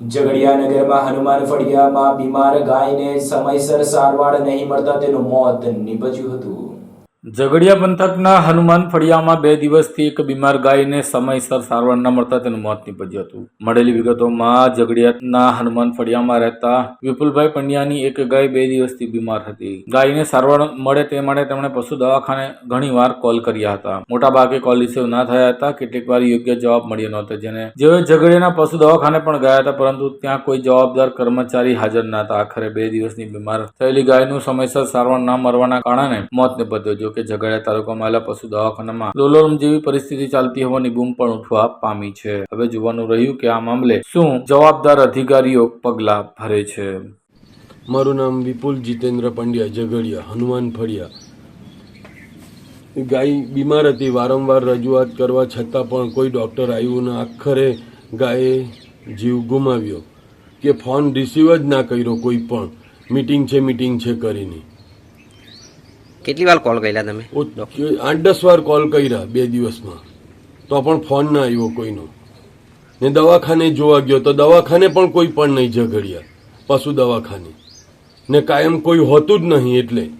ઝઘડિયા નગરમાં હનુમાન ફળિયામાં બીમાર ગાયને સમયસર સારવાર નહીં મળતા તેનું મોત નીપજ્યું હતું. ઝઘડિયા પંથકના હનુમાન ફળિયામાં બે દિવસથી એક બીમાર ગાયને સમયસર સારવાર ન મળતા તેનું મોત નીપજ્યું હતું. મળેલી વિગતોમાં ઝઘડિયાના હનુમાન ફળિયામાં રહેતા વિપુલભાઈ પંડ્યાની એક ગાય બે દિવસથી બીમાર હતી. ગાયને સારવાર મળે તે માટે તેમણે પશુ દવાખાને ઘણીવાર કોલ કર્યા હતા. મોટાભાગે કોલ રિસીવ ના થયા હતા. કેટલીક વાર યોગ્ય જવાબ મળ્યો નહોતો જેને જેઓ ઝઘડિયાના પશુ દવાખાને પણ ગયા હતા પરંતુ ત્યાં કોઈ જવાબદાર કર્મચારી હાજર ન હતા. આખરે બે દિવસની બીમાર થયેલી ગાયનું સમયસર સારવાર ન મળવાના કારણે મોત નીપજ્યું કે ઝઘડિયા તાલુકામાં આવેલા પશુ દવાખાનામાં લોલોરમ જેવી પરિસ્થિતિ ચાલતી હોવાની બૂમ પણ ઉઠવા પામી છે. હવે જોવાનું રહ્યું કે આ મામલે શું જવાબદાર અધિકારીઓ પગલાં ભરે છે. મારું નામ વિપુલ જીતેન્દ્ર પંડ્યા ઝઘડિયા, હનુમાન ફળિયા. ગાય બીમાર હતી, વારંવાર રજૂઆત કરવા છતાં પણ કોઈ ડૉક્ટર આવ્યું ને. આખરે ગાયે જીવ ગુમાવ્યો. કે ફોન રિસીવ જ ના કર્યો કોઈ પણ. મીટિંગ છે મીટિંગ છે કરીને. કેટલી વાર કોલ કર્યા તમે? આઠ દસ વાર કોલ કર્યા બે દિવસમાં. તો પણ ફોન ના આવ્યો કોઈનો. ને દવાખાને જોવા ગયો તો દવાખાને પણ કોઈ પણ નહીં ઝઘડિયા. પશુ દવાખાને. ને કાયમ કોઈ હોતું જ નહીં એટલે.